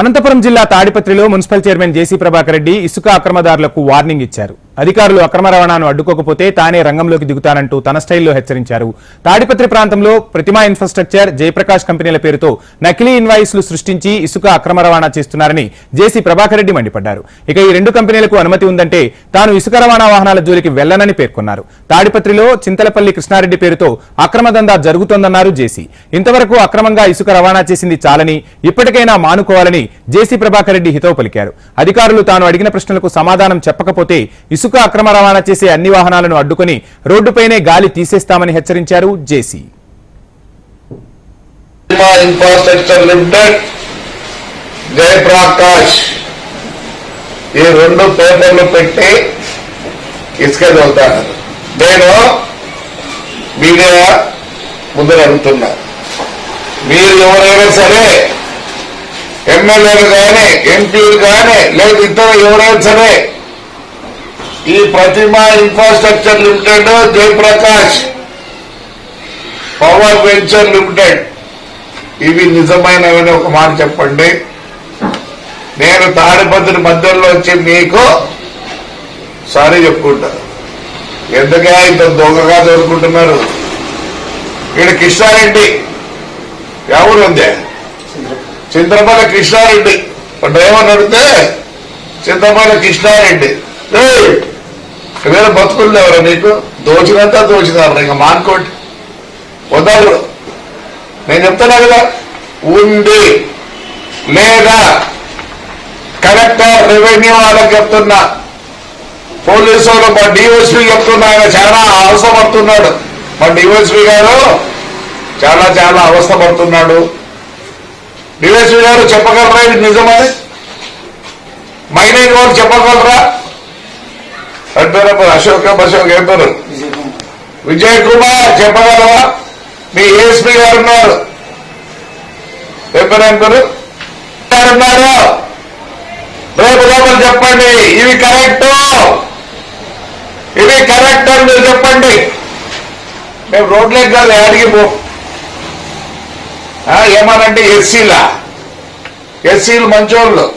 అనంతపురం జిల్లా తాడిపత్రిలో municipal chairman JC Prabhakar Reddy ఇసుక అక్రమదారులకు వార్నింగ్ ఇచ్చారు. అధికారులు అక్రమ రవాణాను అడ్డుకోకపోతే తానే రంగంలోకి దిగుతానంటూ తన స్టైల్లో హెచ్చరించారు. తాడిపత్రి ప్రాంతంలో ప్రతిమా ఇన్ఫ్రాస్ట్రక్చర్ జయప్రకాష్ కంపెనీల పేరుతో నకిలీ ఇన్వాయిస్లు సృష్టించి ఇసుక అక్రమ రవాణా చేస్తున్నారని జేసీ ప్రభాకర్ రెడ్డి మండిపడ్డారు. ఇక ఈ రెండు కంపెనీలకు అనుమతి ఉందంటే తాను ఇసుక రవాణా వాహనాల జోలికి వెళ్ళనని పేర్కొన్నారు. తాడిపత్రిలో చింతలపల్లి కృష్ణారెడ్డి పేరుతో అక్రమ దందా జరుగుతోందన్నారు జేసీ. ఇంతవరకు అక్రమంగా ఇసుక రవాణా చేసింది చాలని ఇప్పటికైనా మానుకోవాలని జేసీ ప్రభాకర్ రెడ్డి హితవు పలికారు. అధికారులు తాను అడిగిన ప్రశ్నలకు సమాధానం చెప్పకపోతే ఇసుక అక్రమ రవాణా చేసే అన్ని వాహనాలను అడ్డుకుని రోడ్డుపైనే గాలి తీసేస్తామని హెచ్చరించారు జేసీ. ఇన్ఫ్రాస్ట్రక్చర్ లిమిటెడ్ జయప్రకాష్ ఈ రెండు పేపర్లు పెట్టి ఇసుక చదువుతాను నేను మీడియా ముందు అడుగుతున్నా మీరు ఎవరైనా సరే ఎమ్మెల్యేలు కానీ ఎంపీలు కానీ లేదు ఇతర ఎవరైనా సరే ఈ Prathima infrastructure limited Jayaprakash power venture limited ఇవి నిజమైనవని ఒక మాట చెప్పండి. నేను తాడిపత్రి మధ్యలో వచ్చి మీకు సారీ చెప్పుకుంటా. ఎందుకే ఇంత దొంగగా దొరుకుంటున్నారు ఇక్కడ కృష్ణారెడ్డి ఎవరు ఉంది చింతపల్లి కృష్ణారెడ్డి డ్రైవర్ అడిగితే చింతపల్లి కృష్ణారెడ్డి ఏయ్, ఎవరు నీకు? దోచినంతా దోచినారు ఇంకా మానుకోండి వదలరు నేను చెప్తున్నా కదా ఉంది లేదా కలెక్టర్ రెవెన్యూ వాళ్ళకి చెప్తున్నా. పోలీసు వాళ్ళు మా డిఎస్పీ చెప్తున్నా ఆయన చాలా అవసరపడుతున్నాడు మా డిఎస్పీ గారు చాలా చాలా అవస్థపడుతున్నాడు. డిఎస్పీ గారు చెప్పగలరా? ఇది నిజమని మైనింగ్ వాళ్ళు చెప్పగలరా? అంటారు అశోక్ అశోక్ ఏం పేరు విజయ్ కుమార్ చెప్పగలవా? మీ ఏఎస్పీ గారు ఉన్నారు. చెప్పారు పేరు గారు ఉన్నారు. రేపు లోపల చెప్పండి. ఇవి కరెక్ట్. ఇవి కరెక్ట్ అని మీరు చెప్పండి. మేము రోడ్లేకి కాదు అడిగి పో. ఏమనంటే ఎస్సీలా? ఎస్సీలు మంచోళ్ళు.